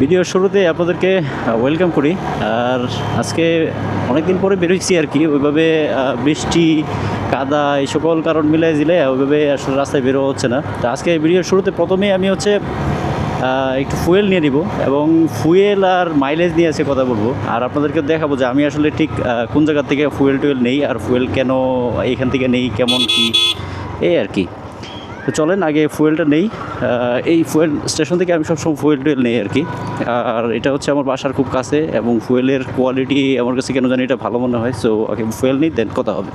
ভিডিওর শুরুতে আপনাদেরকে ওয়েলকাম করি। আর আজকে অনেক দিন পরে বেরোচ্ছি আর কি, ওইভাবে বৃষ্টি, কাদা, এই সকল কারণ মিলাই দিলে ওইভাবে আসলে রাস্তায় বেরো হচ্ছে না। তো আজকে ভিডিওর শুরুতে প্রথমেই আমি হচ্ছে একটু ফুয়েল নিয়ে নিব এবং ফুয়েল আর মাইলেজ নিয়ে আজকে কথা বলব। আর আপনাদেরকে দেখাবো যে আমি আসলে ঠিক কোন জায়গা থেকে ফুয়েল টুয়েল নেই, আর ফুয়েল কেন, এখান থেকে নেই, কেমন কি, এই আর কি। তো চলেন, আগে ফুয়েলটা নেই। এই ফুয়েল স্টেশন থেকে আমি সবসময় ফুয়েল টুয়েল নেই আর কি। আর এটা হচ্ছে আমার বাসার খুব কাছে এবং ফুয়েলের কোয়ালিটি আমার কাছে কেন জানি এটা ভালো মনে হয়। সো আগে ফুয়েল নিই দেন কথা হবে।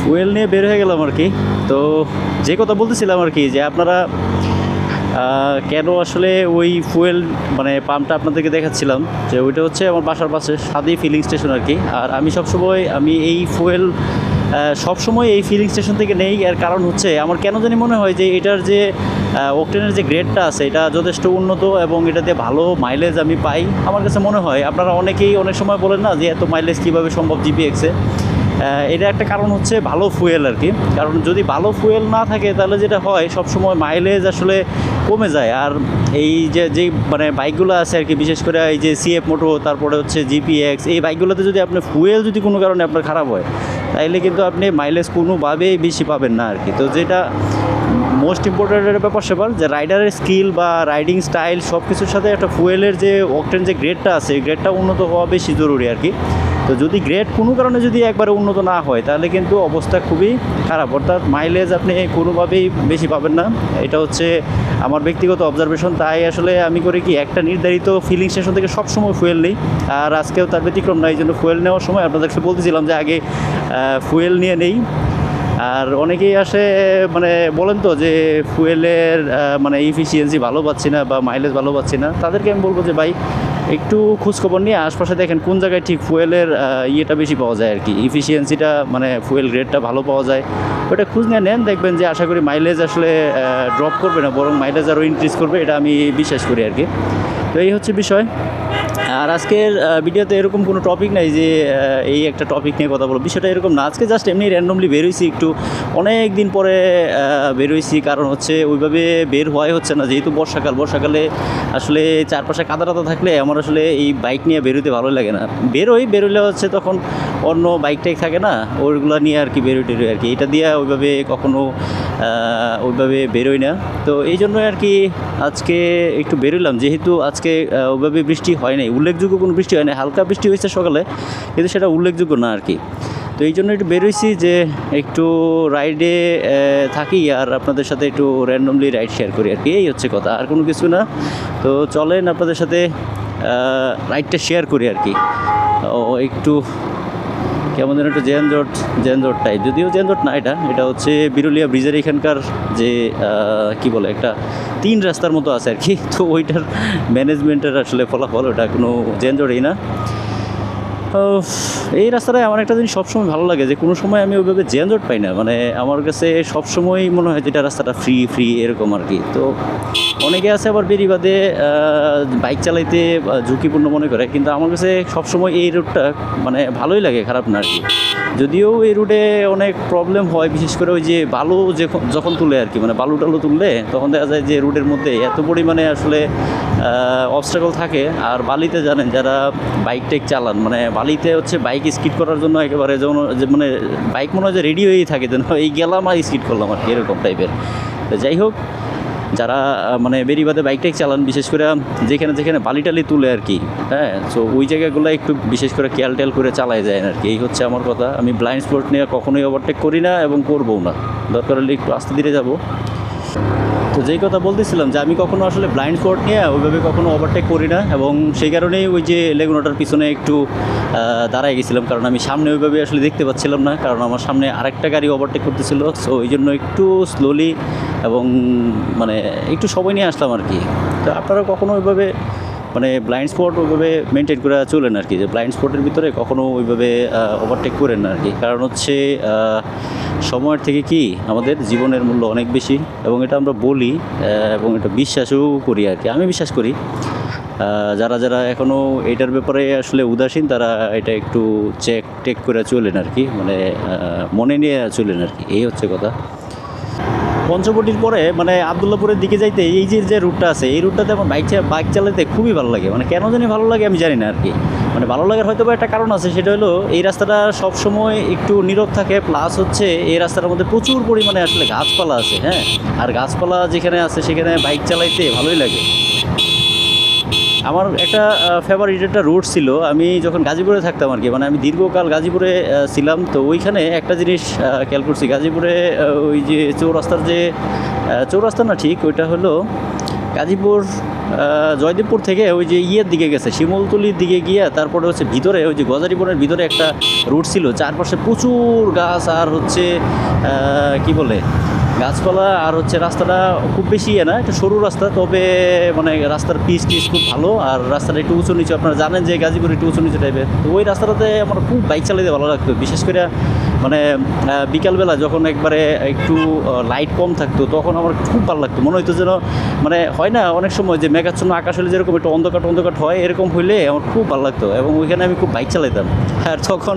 ফুয়েল নিয়ে বের হয়ে গেলাম আর কি। তো যে কথা বলতেছিলাম আর কি, যে আপনারা কেন আসলে ওই ফুয়েল মানে পাম্পটা আপনাদেরকে দেখাচ্ছিলাম? যে ওইটা হচ্ছে আমার বাসার পাশে, সাদি ফিলিং স্টেশন আর কি। আর আমি সবসময়, আমি এই ফুয়েল সবসময় এই ফিলিং স্টেশন থেকে নেই। এর কারণ হচ্ছে, আমার কেন জানি মনে হয় যে এটার যে অকটেনের যে গ্রেডটা আছে, এটা যথেষ্ট উন্নত এবং এটাতে ভালো মাইলেজ আমি পাই। আমার কাছে মনে হয়, আপনারা অনেকেই অনেক সময় বলেন না যে এত মাইলেজ কীভাবে সম্ভব জিপিএক্সে এটা একটা কারণ হচ্ছে ভালো ফুয়েল আর কি। কারণ যদি ভালো ফুয়েল না থাকে, তাহলে যেটা হয় সব সময় মাইলেজ আসলে কমে যায়। আর এই যে যে মানে বাইকগুলো আছে আর কি, বিশেষ করে এই যে সিএফ মোটো তারপরে হচ্ছে জিপিএক্স এই বাইকগুলোতে যদি আপনার ফুয়েল যদি কোনো কারণে আপনার খারাপ হয়, তাইলে কিন্তু আপনি মাইলেজ কোনোভাবেই বেশি পাবেন না আর কি। তো যেটা মোস্ট ইম্পর্ট্যান্ট ব্যাপার সেবার, যে রাইডারের স্কিল বা রাইডিং স্টাইল সব কিছুর সাথে একটা ফুয়েলের যে অকটেন যে গ্রেডটা আছে গ্রেডটা উন্নত হওয়া বেশি জরুরি আর কি। তো যদি গ্রেড কোনো কারণে যদি একবারে উন্নত না হয়, তাহলে কিন্তু অবস্থা খুবই খারাপ। অর্থাৎ মাইলেজ আপনি কোনোভাবেই বেশি পাবেন না। এটা হচ্ছে আমার ব্যক্তিগত অবজারভেশন তাই আসলে আমি করি কি, একটা নির্ধারিত ফিলিং স্টেশন থেকে সবসময় ফুয়েল নেই। আর আজকেও তার ব্যতিক্রম নাই এই জন্য ফুয়েল নেওয়ার সময় আপনাদেরকে বলতেছিলাম যে আগে ফুয়েল নিয়ে নেই। আর অনেকেই আসে মানে বলেন তো যে ফুয়েলের মানে ইফিসিয়েন্সি ভালো পাচ্ছি না বা মাইলেজ ভালো পাচ্ছি না। তাদেরকে আমি বলব যে ভাই একটু খোঁজখবর নিয়ে আশপাশে দেখেন কোন জায়গায় ঠিক ফুয়েলের ইয়েটা বেশি পাওয়া যায় আর কি। ইফিসিয়েন্সিটা মানে ফুয়েল গ্রেডটা ভালো পাওয়া যায়। ওটা খোঁজ নিয়ে নেন, দেখবেন যে আশা করি মাইলেজ আসলে ড্রপ করবে না, বরং মাইলেজ আরও ইনক্রিজ করবে, এটা আমি বিশ্বাস করি আর কি। তো এই হচ্ছে বিষয়। আর আজকের ভিডিওতে এরকম কোনো টপিক নাই যে এই একটা টপিক নিয়ে কথা বলব। বিষয়টা এরকম না। আজকে জাস্ট এমনি র্যান্ডমলি বেরোইছি একটু। অনেক দিন পরে বেরোইছি কারণ হচ্ছে ওইভাবে বের হওয়াই হচ্ছে না। যেহেতু বর্ষাকাল, বর্ষাকালে আসলে চারপাশে কাদা টাদা থাকলে আমার আসলে এই বাইক নিয়ে বেরোতে ভালো লাগে না। বেরোই বেরোলে হচ্ছে তখন অন্য বাইক টাইক থাকে না? ওইগুলো নিয়ে আর কি বেরোই টেরোই আর কি। এটা দিয়ে ওইভাবে কখনো ওইভাবে বেরোই না। তো এই জন্যই আর কি আজকে একটু বেরোলাম যেহেতু আজকে ওইভাবে বৃষ্টি হয় নাই। উল্লেখযোগ্য কোনো বৃষ্টি হয়নি। হালকা বৃষ্টি হয়েছে সকালে, কিন্তু সেটা উল্লেখযোগ্য না আর কি। তো এই জন্য একটু বেরোইছি যে একটু রাইডে থাকি আর আপনাদের সাথে একটু র্যান্ডমলি রাইড শেয়ার করি আর কি। এই হচ্ছে কথা, আর কোনো কিছু না। তো চলেন আপনাদের সাথে রাইডটা শেয়ার করি আর কি। ও, একটু কেমন যেন একটু জেনজট জেনজট টাইপ যদিও জেনজট না এটা এটা হচ্ছে বিরুলিয়া ব্রিজের এখানকার যে কি বলে, একটা তিন রাস্তার মতো আছে আর কি। তো ওইটার ম্যানেজমেন্টের আসলে ফলাফল, ওটা কোনো জেনজটই না। এই রাস্তাটায় আমার একটা জিনিস সবসময় ভালো লাগে যে কোনো সময় আমি ওইভাবে জেনজট পাই না। মানে আমার কাছে সবসময় মনে হয় যে এটা রাস্তাটা ফ্রি ফ্রি এরকম আর কি। তো অনেকে আছে আবার বেরিবাদে বাইক চালাইতে ঝুঁকিপূর্ণ মনে করে, কিন্তু আমার কাছে সবসময় এই রুটটা মানে ভালোই লাগে, খারাপ না আর কি। যদিও এই রুটে অনেক প্রবলেম হয়, বিশেষ করে ওই যে বালু যখন যখন তুলে আর কি মানে বালু টালু তুললে তখন দেখা যায় যে রুটের মধ্যে এত পরিমাণে আসলে অবস্টাকল থাকে। আর বালিতে জানেন যারা বাইক টাইক চালান মানে বালিতে হচ্ছে বাইক স্কিড করার জন্য একেবারে যেমন মানে বাইক মনে হয় যে রেডি হয়েই থাকে, যেন এই গেলাম আর স্কিড করলাম আর কি, এরকম টাইপের যাই হোক, যারা মানে বেরিবাদে বাইক টাইক চালান, বিশেষ করে যেখানে যেখানে বালি টালি তুলে আর কি হ্যাঁ সো ওই জায়গাগুলো একটু বিশেষ করে খেয়াল টেয়াল করে চালায় যায় আর কি, এই হচ্ছে আমার কথা। আমি ব্লাইন্ড স্পট নিয়ে কখনোই ওভারটেক করি না এবং করবও না। দরকার হলে একটু আস্তে ধীরে যাব। তো যেই কথা বলতেছিলাম যে আমি কখনো আসলে ব্লাইন্ড স্পট নিয়ে ওইভাবে কখনো ওভারটেক করি না এবং সেই কারণেই ওই যে লেগুনাটার পিছনে একটু দাঁড়ায় গেছিলাম। কারণ আমি সামনে ওইভাবে আসলে দেখতে পাচ্ছিলাম না। কারণ আমার সামনে আরেকটা গাড়ি ওভারটেক করতেছিল। সো ওই জন্য একটু স্লোলি এবং মানে একটু সময় নিয়ে আসলাম আর কি। তো আপনারা কখনো ওইভাবে মানে ব্লাইন্ড স্পট ওইভাবে মেনটেন করে চলেন আর কি। যে ব্লাইন্ড স্পটের ভিতরে কখনো ওইভাবে ওভারটেক করেন না আর কি। কারণ হচ্ছে সময়ের থেকে কি আমাদের জীবনের মূল্য অনেক বেশি এবং এটা আমরা বলি এবং এটা বিশ্বাসও করি আর কি। আমি বিশ্বাস করি। যারা যারা এখনও এটার ব্যাপারে আসলে উদাসীন, তারা এটা একটু চেক টেক করে চলেন আর কি। মানে মনে নিয়ে চলেন আর কি। এই হচ্ছে কথা। পঞ্চবটির পরে মানে আবদুল্লাপুরের দিকে যাইতে এই যে যে রুটটা আছে, এই রুটটাতে আমার বাইক বাইক চালাতে খুবই ভালো লাগে। মানে কেন জানি ভালো লাগে আমি জানি না আর কি মানে ভালো লাগার হয়তো একটা কারণ আছে, সেটা হলো এই রাস্তাটা সবসময় একটু নীরব থাকে প্লাস হচ্ছে এই রাস্তাটার মধ্যে প্রচুর পরিমাণে আসলে গাছপালা আছে হ্যাঁ? আর গাছপালা যেখানে আছে, সেখানে বাইক চালাইতে ভালোই লাগে। আমার একটা ফেভারিট একটা রুট ছিল। আমি যখন গাজীপুরে থাকতাম আর কি মানে আমি দীর্ঘকাল গাজীপুরে ছিলাম। তো ওইখানে একটা জিনিস খেয়াল করছি, গাজীপুরে ওই যে চৌরাস্তার যে চৌরাস্তা না ঠিক, ওইটা হলো গাজীপুর জয়দেবপুর থেকে ওই যে ইয়ের দিকে গেছে, শিমলতলির দিকে গিয়ে তারপরে হচ্ছে ভিতরে, ওই যে গজারিবনের ভিতরে একটা রুট ছিল। চারপাশে প্রচুর গাছ আর হচ্ছে কি বলে গাছপালা আর হচ্ছে রাস্তাটা খুব বেশি ইয়ে না, একটা সরু রাস্তা, তবে মানে রাস্তার পিচ টিচ খুব ভালো, আর রাস্তাটা একটু উঁচু নিচু, আপনারা জানেন যে গাজীপুর একটু উঁচু নিচু টাইপের তো ওই রাস্তাটাতে আমার খুব বাইক চালাতে ভালো লাগতো, বিশেষ করে মানে বিকালবেলা যখন একবারে একটু লাইট কম থাকতো, তখন আমার খুব ভালো লাগতো। মনে হইতো যেন মানে হয় না, অনেক সময় যে মেঘাচ্ছন্ন আকাশ হলে যেরকম একটু অন্ধকার অন্ধকার হয়, এরকম হইলে আমার খুব ভালো লাগতো। এবং ওইখানে আমি খুব বাইক চালাইতাম। আর তখন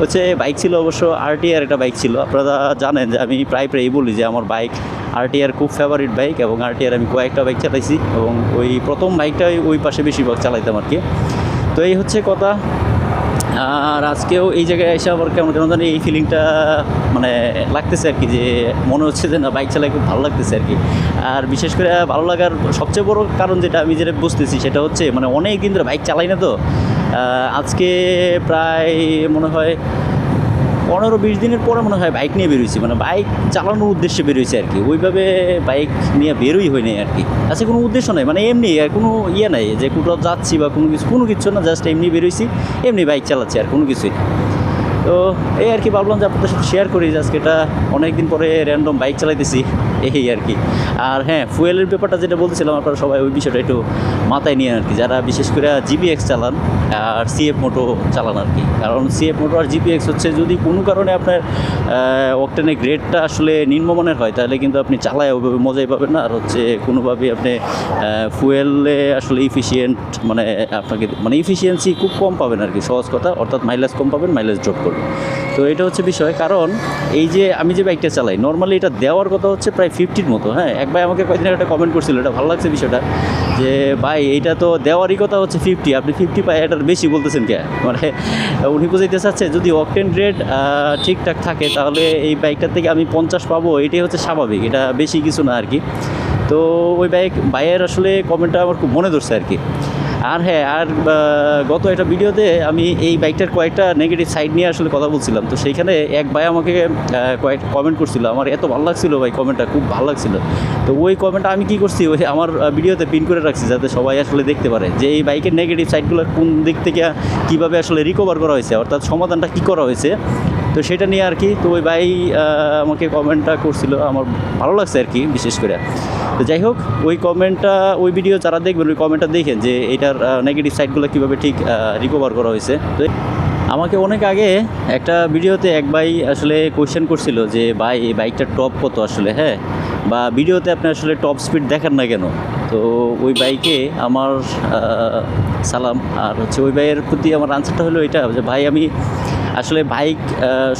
হচ্ছে বাইক ছিল অবশ্য আরটিআর একটা বাইক ছিল। আপনারা জানেন যে আমি প্রায় প্রায়ই বলি যে আমার বাইক আরটিআর খুব ফেভারিট বাইক এবং আরটিআর আমি কয়েকটা বাইক চালাইছি এবং ওই প্রথম বাইকটাই ওই পাশে বেশিরভাগ চালাইতাম আর কি। তো এই হচ্ছে কথা। আর আজকেও এই জায়গায় এসে আবার কেমন কেমন জানি এই ফিলিংটা মানে লাগতেছে আর কি যে মনে হচ্ছে যে না বাইক চালায় খুব ভালো লাগতেছে আর কি। আর বিশেষ করে ভালো লাগার সবচেয়ে বড় কারণ যেটা আমি যেটা বুঝতেছি সেটা হচ্ছে মানে অনেক দিন ধরে বাইক চালাই না তো। আজকে প্রায় মনে হয় পনেরো বিশ দিনের পরে মনে হয় বাইক নিয়ে বেরোইছি। মানে বাইক চালানোর উদ্দেশ্যে বেরোইছি আর কি। ওইভাবে বাইক নিয়ে বেরোই হয় নাই আর কি। আচ্ছা কোনো উদ্দেশ্য নাই? মানে এমনি, আর কোনো ইয়ে নাই যে কোথাও যাচ্ছি বা কোনো কিছু কোনো কিছু না জাস্ট এমনি বেরোইছি, এমনি বাইক চালাচ্ছি আর কোনো কিছুই। তো এই আর কি ভাবলাম যে আপনাদের সাথে শেয়ার করি যে আজকে এটা অনেক দিন পরে র্যান্ডম বাইক চালাইতেছি, এই আর কি। আর হ্যাঁ ফুয়েলের ব্যাপারটা যেটা বলছিলাম আপনারা সবাই ওই বিষয়টা একটু মাথায় নিয়ে আর কি, যারা বিশেষ করে জিবিএক্স চালান আর সিএফ মোটো চালান আর কি। কারণ সিএফ মোটো আর জিপিএক্স হচ্ছে যদি কোনো কারণে আপনার অকটেনের গ্রেডটা আসলে নিম্নমানের হয়, তাহলে কিন্তু আপনি চালায় ওইভাবে মজাই পাবেন না। আর হচ্ছে কোনোভাবেই আপনি ফুয়েলে আসলে ইফিসিয়েন্ট মানে আপনাকে মানে ইফিসিয়েন্সি খুব কম পাবেন আর কি, সহজ কথা। অর্থাৎ মাইলেজ কম পাবেন মাইলেজ ড্রপ তো এটা হচ্ছে বিষয়, কারণ এই যে আমি যে বাইকটা চালাই নর্মালি এটা দেওয়ার কথা হচ্ছে প্রায় ফিফটির মতো হ্যাঁ? এক ভাই আমাকে কয়েকদিন একটা কমেন্ট করছিল, এটা ভালো লাগছে বিষয়টা, যে ভাই, এইটা তো দেওয়ারই কথা হচ্ছে ফিফটি আপনি ফিফটি পাই এটার বেশি বলতেছেন কে? মানে উনি বুঝাইতে চাচ্ছে, যদি অকটেন রেট ঠিকঠাক থাকে, তাহলে এই বাইকটার থেকে আমি পঞ্চাশ পাবো, এটাই হচ্ছে স্বাভাবিক, এটা বেশি কিছু না আর কি। তো ওই বাইক বাইয়ের আসলে কমেন্টটা আমার খুব মনে ধরছে আর কি। আর হ্যাঁ আর গত একটা ভিডিওতে আমি এই বাইকটার কয়েকটা নেগেটিভ সাইড নিয়ে আসলে কথা বলছিলাম। তো সেইখানে এক ভাই আমাকে কয়েক কমেন্ট করছিল। আমার এত ভালো লাগছিল ভাই কমেন্টটা খুব ভালো লাগছিল। তো ওই কমেন্টটা আমি কি করছি? ওই আমার ভিডিওতে পিন করে রাখছি যাতে সবাই আসলে দেখতে পারে যে এই বাইকের নেগেটিভ সাইডগুলো কোন দিক থেকে কীভাবে আসলে রিকভার করা হয়েছে, অর্থাৎ সমাধানটা কী করা হয়েছে। তো সেটা নিয়ে আর কি, তো ওই ভাই আমাকে কমেন্টটা করছিল, আমার ভালো লাগছে আর কি, বিশেষ করে। তো যাই হোক, ওই কমেন্টটা, ওই ভিডিও যারা দেখবেন, ওই কমেন্টটা দেখেন যে এটার নেগেটিভ সাইডগুলো কীভাবে ঠিক রিকভার করা হয়েছে। তো আমাকে অনেক আগে একটা ভিডিওতে এক ভাই আসলে কোয়েশ্চেন করছিল যে, ভাই, এই বাইকটার টপ কত আসলে? হ্যাঁ? বা ভিডিওতে আপনি আসলে টপ স্পিড দেখান না কেন? তো ওই বাইকে আমার সালাম, আর হচ্ছে ওই ভাইয়ের প্রতি আমার আনসারটা হলো এটা, যে, ভাই, আমি আসলে বাইক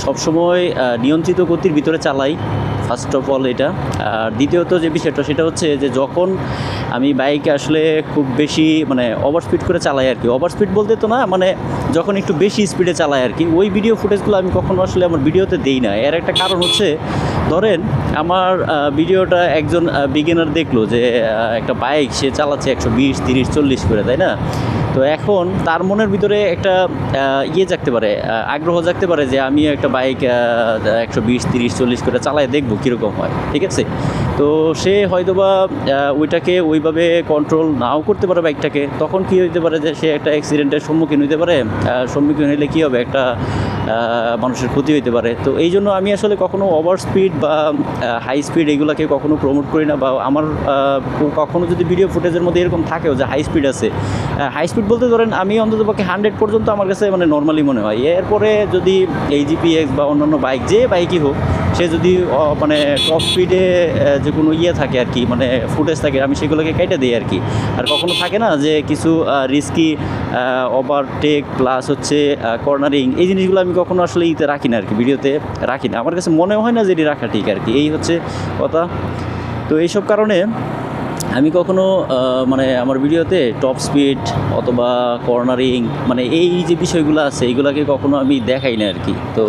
সবসময় নিয়ন্ত্রিত গতির ভিতরে চালাই ফার্স্ট অফ অল এটা। আর দ্বিতীয়ত যে বিষয়টা, সেটা হচ্ছে যে যখন আমি বাইক আসলে খুব বেশি মানে ওভার স্পিড করে চালাই আর কি। ওভার স্পিড বলতে তো না মানে যখন একটু বেশি স্পিডে চালাই আর কি। ওই ভিডিও ফুটেজগুলো আমি কখনো আসলে আমার ভিডিওতে দেই না। এর একটা কারণ হচ্ছে, ধরেন, আমার ভিডিওটা একজন বিগিনার দেখল যে একটা বাইক সে চালাচ্ছে একশো বিশ, তিরিশ, চল্লিশ করে, তাই না? তো এখন তার মনের ভিতরে একটা ইয়ে জাগতে পারে আগ্রহ জাগতে পারে যে আমিও একটা বাইক একশো বিশ, তিরিশ, চল্লিশ করে চালায় দেখব কীরকম হয়, ঠিক আছে? তো সে হয়তো বা ওইটাকে ওইভাবে কন্ট্রোল নাও করতে পারে বাইকটাকে তখন কী হইতে পারে যে সে একটা অ্যাক্সিডেন্টের সম্মুখীন হইতে পারে? সম্মুখীন হইলে কী হবে? একটা মানুষের ক্ষতি হতে পারে। তো এই জন্য আমি আসলে কখনো ওভার স্পিড বা হাই স্পিড এগুলোকে কখনো প্রমোট করি না বা আমার কখনো যদি ভিডিও ফুটেজের মধ্যে এরকম থাকেও যে হাই স্পিড আছে। হাই স্পিড বলতে ধরেন আমি অন্তত পক্ষে হান্ড্রেড পর্যন্ত আমার কাছে মানে নর্মালি মনে হয়। এরপরে যদি এই জিপিএক্স বা অন্যান্য বাইক যে বাইকই হোক, সে যদি মানে টপ স্পিডে যে কোনো ইয়ে থাকে আর কি মানে ফুটেজ থাকে, আমি সেগুলোকে কেটে দিই আর কি। আর কখনো থাকে না যে কিছু রিস্কি ওভারটেক প্লাস হচ্ছে কর্নারিং এই জিনিসগুলো আমি কখনো আসলে ইতে রাখি না আর কি ভিডিওতে রাখি না। আমার কাছে মনে হয় না যে এটি রাখা ঠিক আর কি এই হচ্ছে কথা। তো এইসব কারণে আমি কখনো মানে আমার ভিডিওতে টপ স্পিড অথবা কর্নারিং মানে এই যে বিষয়গুলো আছে, এইগুলোকে কখনো আমি দেখাই না আর কি তো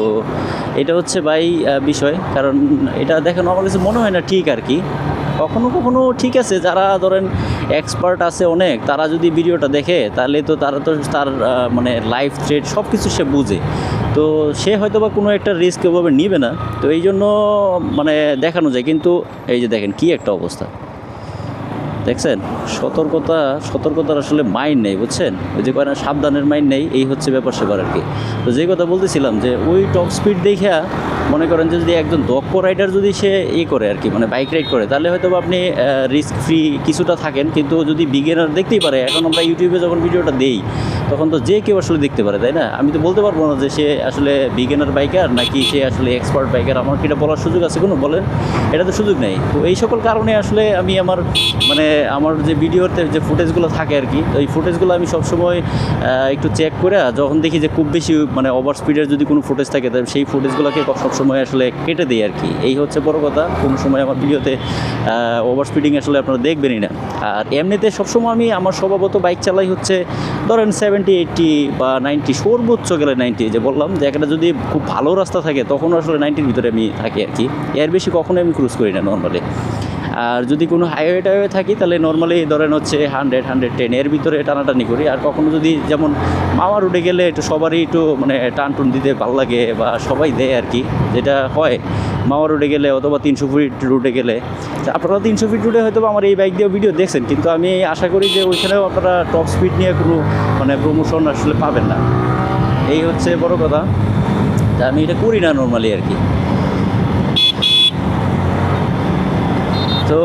এটা হচ্ছে বাই বিষয়। কারণ এটা দেখানো আমার কাছে মনে হয় না ঠিক আর কি কখনো কখনো ঠিক আছে, যারা ধরেন এক্সপার্ট আছে অনেক, তারা যদি ভিডিওটা দেখে, তাহলে তো তারা তো তার মানে লাইফ থ্রেড সব কিছু সে বুঝে। তো সে হয়তো বা কোনো একটা রিস্ক ওভাবে নিবে না। তো এই জন্য মানে দেখানো যায়। কিন্তু এই যে দেখেন কি একটা অবস্থা। দেখছেন? সতর্কতা, সতর্কতার আসলে মাইন্ড নেই, বুঝছেন? ওই যে কয়না, সাবধানের মাইন্ড নেই, এই হচ্ছে ব্যাপার সেবার আর কি। তো যে কথা বলতেছিলাম যে, ওই টপ স্পিড দেখা মনে করেন যে, যদি একজন দক্ষ রাইডার যদি সে ই করে আর কি মানে বাইক রাইড করে, তাহলে হয়তো আপনি রিস্ক ফ্রি কিছুটা থাকেন, কিন্তু যদি বিগিনার দেখতেই পারে, এখন আমরা ইউটিউবে যখন ভিডিওটা দেই তখন তো যে কেউ আসলে দেখতে পারে, তাই না? আমি তো বলতে পারব না যে সে আসলে বিজ্ঞানের বাইকার নাকি সে আসলে এক্সপার্ট বাইকার আমার কি এটা বলার সুযোগ আছে কোনো? বলেন। এটা তো সুযোগ নেই। তো এই সকল কারণে আসলে আমি আমার মানে আমার যে ভিডিওতে যে ফুটেজগুলো থাকে আর কি ওই ফুটেজগুলো আমি সবসময় একটু চেক করে যখন দেখি যে খুব বেশি মানে ওভার স্পিডের যদি কোনো ফুটেজ থাকে, তাহলে সেই ফুটেজগুলোকে সবসময় আসলে কেটে দিই আর কি। এই হচ্ছে বড় কথা। কোনো সময় আমার ভিডিওতে ওভার স্পিডিং আসলে আপনারা দেখবেনই না। আর এমনিতে সবসময় আমি, আমার স্বভাবত বাইক চালাই হচ্ছে, ধরেন সেভেন্টি এইট্টি বা নাইনটি সর্বোচ্চ গেলে নাইনটি যে বললাম যে একটা যদি খুব ভালো রাস্তা থাকে, তখন আসলে নাইনটির ভিতরে আমি থাকি আর কি। এর বেশি কখনো আমি ক্রুজ করি না নর্মালি আর যদি কোনো হাইওয়ে টাইওয়ে থাকি, তাহলে নর্মালি ধরেন হচ্ছে হান্ড্রেড হান্ড্রেড টেন এর ভিতরে টানাটানি করি। আর কখনো যদি যেমন মামা রুটে গেলে একটু সবারই একটু মানে টান টুন দিতে ভালো লাগে বা সবাই দেয় আর কি, যেটা হয়। মামা রোডে গেলে অথবা তিনশো ফিট রুটে গেলে, আপনারা তিনশো ফিট রুটে হয়তো আমার এই বাইক দিয়ে ভিডিও দেখছেন, কিন্তু আমি আশা করি যে ওইখানেও আপনারা টপ স্পিড নিয়ে কোনো মানে প্রমোশন আসলে পাবেন না। এই হচ্ছে বড় কথা। আমি এটা করি না নর্মালি আর কি। তো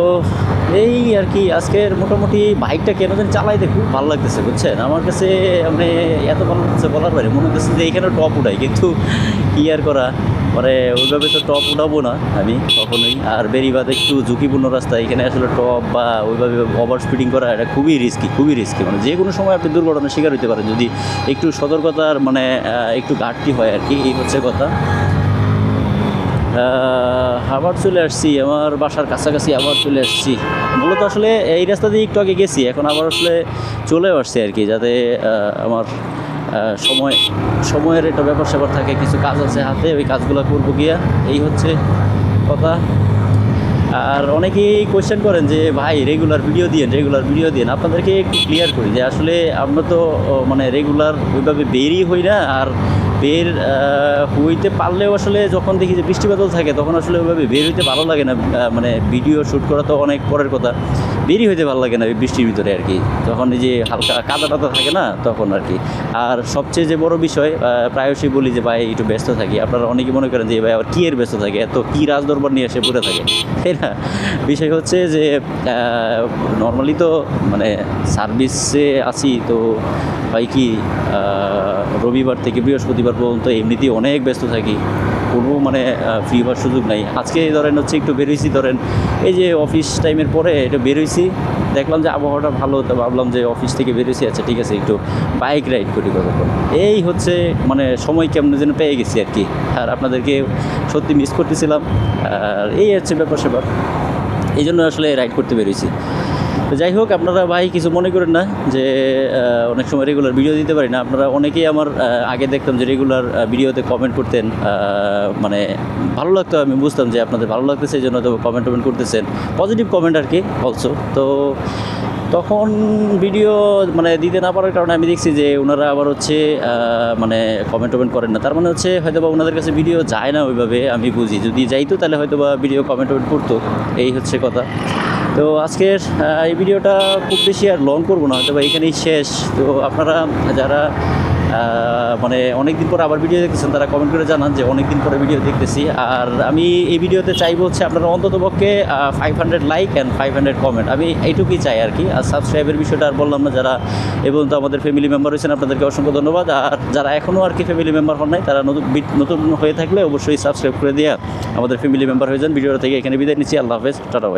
এই আর কি, আজকের মোটামুটি বাইকটা কেন যেন চালাইতে খুব ভালো লাগতেছে, বুঝছেন? আমার কাছে মানে এত ভালো লাগছে বলার বাইরে, মনে হচ্ছে যে এখানে টপ উঠাই, কিন্তু কি আর করা? মানে ওইভাবে তো টপ উঠাবো না আমি কখনোই। আর বেরিবাদ একটু ঝুঁকিপূর্ণ রাস্তা, এখানে আসলে টপ বা ওইভাবে ওভার স্পিডিং করা, এটা খুবই রিস্কি খুবই রিস্কি মানে যে কোনো সময় আপনি দুর্ঘটনার শিকার হতে পারেন, যদি একটু সতর্কতার মানে একটু ঘাটতি হয় আর কি, এই হচ্ছে কথা। আবার চলে আসছি, আমার বাসার কাছাকাছি আবার চলে আসছি। মূলত আসলে এই রাস্তা দিয়ে একটু আগে গেছি, এখন আবার আসলে চলে আসছি আর কি, যাতে আমার সময়, সময়ের একটা ব্যাপার স্যাপার থাকে, কিছু কাজ আছে হাতে, ওই কাজগুলো করব গিয়া, এই হচ্ছে কথা। আর অনেকেই কোয়েশ্চেন করেন যে, ভাই রেগুলার ভিডিও দিন রেগুলার ভিডিও দিন আপনাদেরকে একটু ক্লিয়ার করি যে, আসলে আমরা তো মানে রেগুলার ওইভাবে বেরই হই না, আর বের হইতে পারলেও আসলে যখন দেখি যে বৃষ্টি বাদল থাকে, তখন আসলে ওইভাবে বের হইতে ভালো লাগে না মানে ভিডিও শ্যুট করা তো অনেক পরের কথা। বেরই হইতে ভালো লাগে না বৃষ্টির ভিতরে আর কি। যখন এই যে হালকা কাদা টাদা থাকে না, তখন আর কি। আর সবচেয়ে যে বড় বিষয় প্রায়শই বলি যে ভাই, একটু ব্যস্ত থাকি। আপনারা অনেকে মনে করেন যে ভাই, আবার কী এর ব্যস্ত থাকে? এত কী রাজদরবার নিয়ে এসে পড়ে থাকে? তাই না? বিষয় হচ্ছে যে নর্মালি তো মানে সার্ভিসে আছি, তো ভাই কি রবিবার থেকে বৃহস্পতিবার পর্যন্ত এমনিতেই অনেক ব্যস্ত থাকি। কোনো মানে ফ্রি হওয়ার সুযোগ নাই। আজকে ধরেন হচ্ছে একটু বেরোইছি, ধরেন এই যে অফিস টাইমের পরে একটু বেরোইছি, দেখলাম যে আবহাওয়াটা ভালো, তো ভাবলাম যে অফিস থেকে বেরোইছি আচ্ছা ঠিক আছে, একটু বাইক রাইড করি কতক্ষণ। এই হচ্ছে মানে সময় কেমন যেন পেয়ে গেছি আর কি। আর আপনাদেরকে সত্যি মিস করতেছিলাম। আর এই হচ্ছে ব্যাপার স্যাপার এই জন্য আসলে রাইড করতে বেরিয়েছি যাই হোক, আপনারা ভাই কিছু মনে করেন না যে অনেক সময় রেগুলার ভিডিও দিতে পারি না। আপনারা অনেকেই আমার আগে দেখতাম যে রেগুলার ভিডিওতে কমেন্ট করতেন মানে ভালো লাগতো, আমি বুঝতাম যে আপনাদের ভালো লাগতেছে, এই জন্য তো কমেন্ট টমেন্ট করতেছেন। পজিটিভ কমেন্ট আর কি অলসো তো তখন ভিডিও মানে দিতে না পারার কারণে আমি দেখছি যে ওনারা আবার হচ্ছে মানে কমেন্ট টমেন্ট করেন না। তার মানে হচ্ছে হয়তো বা ওনাদের কাছে ভিডিও যায় না ওইভাবে, আমি বুঝি। যদি যাইতো তাহলে হয়তো বা ভিডিও কমেন্ট টমেন্ট করতো। এই হচ্ছে কথা। তো আজকের এই ভিডিওটা খুব বেশি আর লং করব না, হয়তো এখানেই শেষ। তো আপনারা যারা মানে অনেক দিন পরে আবার ভিডিও দেখতেছেন, তারা কমেন্ট করে জানান যে অনেক দিন পরে ভিডিও দেখতেছি। আর আমি এই ভিডিওতে চাইব হচ্ছে আপনারা অন্তত পক্ষে five hundred like and five hundred comment আমি এইটুকুই চাই আর কি। আর সাবস্ক্রাইবের বিষয়টা আর বললাম না, যারা এবং তো আমাদের ফ্যামিলি মেম্বার হয়েছেন আপনাদেরকে অসংখ্য ধন্যবাদ। আর যারা এখনও আর কি ফ্যামিলি মেম্বার হন নাই, তারা নতুন নতুন হয়ে থাকলে অবশ্যই সাবস্ক্রাইব করে দিয়ে আমাদের ফ্যামিলি মেম্বার হয়ে যান। ভিডিওটা থেকে এখানে বিদায় নিচ্ছি। আল্লাহ হাফেজ। টাটা ভাই।